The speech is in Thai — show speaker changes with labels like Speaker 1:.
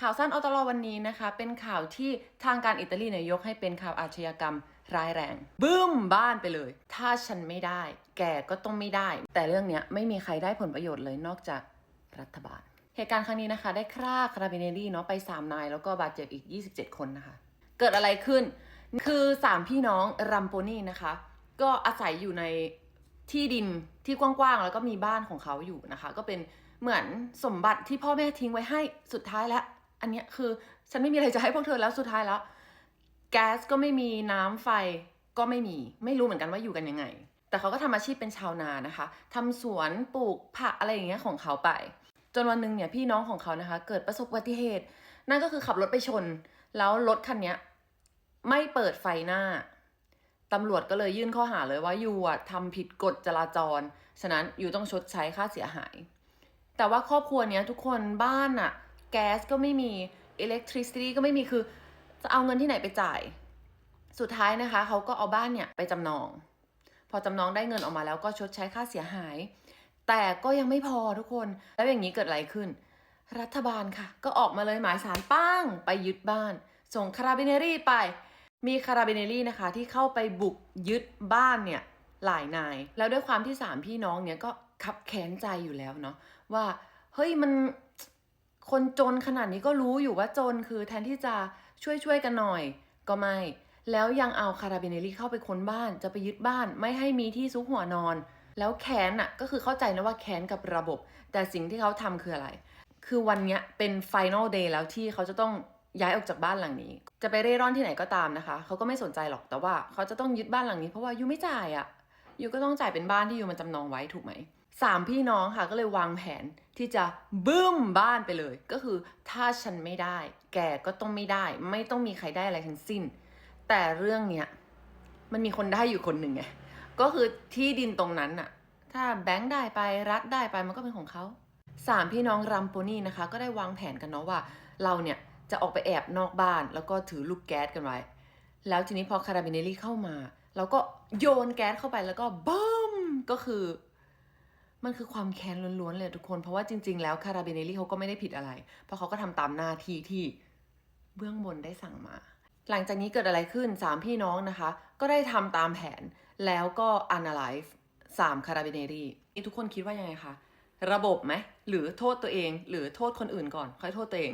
Speaker 1: ข่าวสั้นออตลอวันนี้นะคะ เป็นข่าวที่ทางการอิตาลีเนี่ยยกให้เป็นข่าวอาชญากรรมร้ายแรงบึ้มบ้านไปเลย ถ้าฉันไม่ได้ แกก็ต้องไม่ได้ แต่เรื่องเนี้ยไม่มีใครได้ผลประโยชน์เลยนอกจากรัฐบาล เหตุการณ์ครั้งนี้นะคะ ได้ฆ่าคาราบิเนรีเนาะไป 3 นาย แล้วก็บาดเจ็บอีก 27 คนนะคะ เกิดอะไรขึ้น คือ 3 พี่น้องรัมโปนี่นะคะ ก็อาศัยอยู่ในที่ดินที่กว้างๆแล้วก็มีบ้านของเขาอยู่นะคะ ก็เป็นเหมือนสมบัติที่พ่อแม่ทิ้งไว้ให้สุดท้ายแล้ว อันเนี้ยคือฉันไม่มีอะไรจะให้พวกเธอแล้วสุดท้ายแล้ว แก๊สก็ไม่มีน้ำไฟก็ไม่มี ไม่รู้เหมือนกันว่าอยู่กันยังไง แต่เขาก็ทำอาชีพเป็นชาวนานะคะทำสวนปลูกผักอะไรอย่างเงี้ยของเขาไป จนวันหนึ่งเนี่ยพี่น้องของเขานะคะ เกิดประสบอุบัติเหตุ นั่นก็คือขับรถไปชน แล้วรถคันเนี้ยไม่เปิดไฟหน้าตำรวจก็เลยยื่นข้อหาเลยว่ายูอะทำผิดกฎจราจร ฉะนั้นยูต้องชดใช้ค่าเสียหาย แต่ว่าครอบครัวเนี้ยทุกคนบ้านอะ แก๊สก็ไม่มีอิเล็กทริซิตี้ก็ไม่มีคือ จะเอาเงินที่ไหนไปจ่าย สุดท้ายนะคะ เขาก็เอาบ้านเนี่ยไปจำนอง พอจำนองได้เงินออกมาแล้วก็ชดใช้ค่าเสียหาย แต่ก็ยังไม่พอทุกคน แล้วอย่างนี้เกิดอะไรขึ้น รัฐบาลค่ะ ก็ออกมาเลยหมายสารป้างไปยึดบ้าน ส่งคาราบิเนรี่ไป มีคาราบิเนรี่นะคะ ที่เข้าไปบุกยึดบ้านเนี่ยหลายนาย แล้วด้วยความที่สามพี่น้องเนี่ยก็ขับแค้นใจอยู่แล้วเนาะว่าเฮ้ยมัน คนจนขนาดนี้ก็รู้อยู่ว่าจนคือแทนที่จะช่วยช่วยๆกันหน่อย ก็ไม่ แล้วยังเอาคาราบิเนรี่เข้าไปค้นบ้านจะไปยึดบ้านไม่ให้มีที่ซุกหัวนอน แล้วแค้นอะก็คือเข้าใจนะว่าแค้นกับระบบ แต่สิ่งที่เขาทำคืออะไร คือวันเนี้ยเป็นฟ i แนลเดย์แล้วที่เขาจะต้องย้ายออกจากบ้านหลังนี้ จะไปเร่ร่อนที่ไหนก็ตามนะคะ เขาก็ไม่สนใจหรอกแต่ว่าเขาจะต้องยึดบ้านหลังนี้เพราะว่ายูไม่จ่ายอะ ยูก็ต้องจ่ายเป็นบ้านที่ยูมันจำนองไว้ถูกไหมสามพี่น้องค่ะก็เลยวางแผนที่จะบึ้มบ้านไปเลย ก็คือถ้าฉันไม่ได้ แกก็ต้องไม่ได้ ไม่ต้องมีใครได้อะไรทั้งสิ้น แต่เรื่องเนี้ยมันมีคนได้อยู่คนหนึ่งไงก็คือที่ดินตรงนั้นน่ะถ้าแบงค์ได้ไปรัฐได้ไปมันก็เป็นของเขาสามพี่น้องรัมโปนี่นะคะ ก็ได้วางแผนกันเนาะว่า เราเนี่ยจะออกไปแอบนอกบ้านแล้วก็ถือลูกแก๊สกันไว้ แล้วทีนี้พอคาราบินเนรี่เข้ามา เราก็โยนแก๊สเข้าไปแล้วก็บึ้มก็คือ มันคือความแค้นล้วนๆเลยทุกคน เพราะว่าจริง ๆ แล้วคาราเบเนรี่เขาก็ไม่ได้ผิดอะไร เพราะเขาก็ทำตามหน้าที่ที่เบื้องบนได้สั่งมา หลังจากนี้เกิดอะไรขึ้นสามพี่น้องนะคะ ก็ได้ทำตามแผนแล้วก็ analyze สามคาราเบเนรี่นี่ทุกคนคิดว่ายังไงคะระบบไหมหรือโทษตัวเอง หรือโทษคนอื่นก่อน ค่อยโทษตัวเอง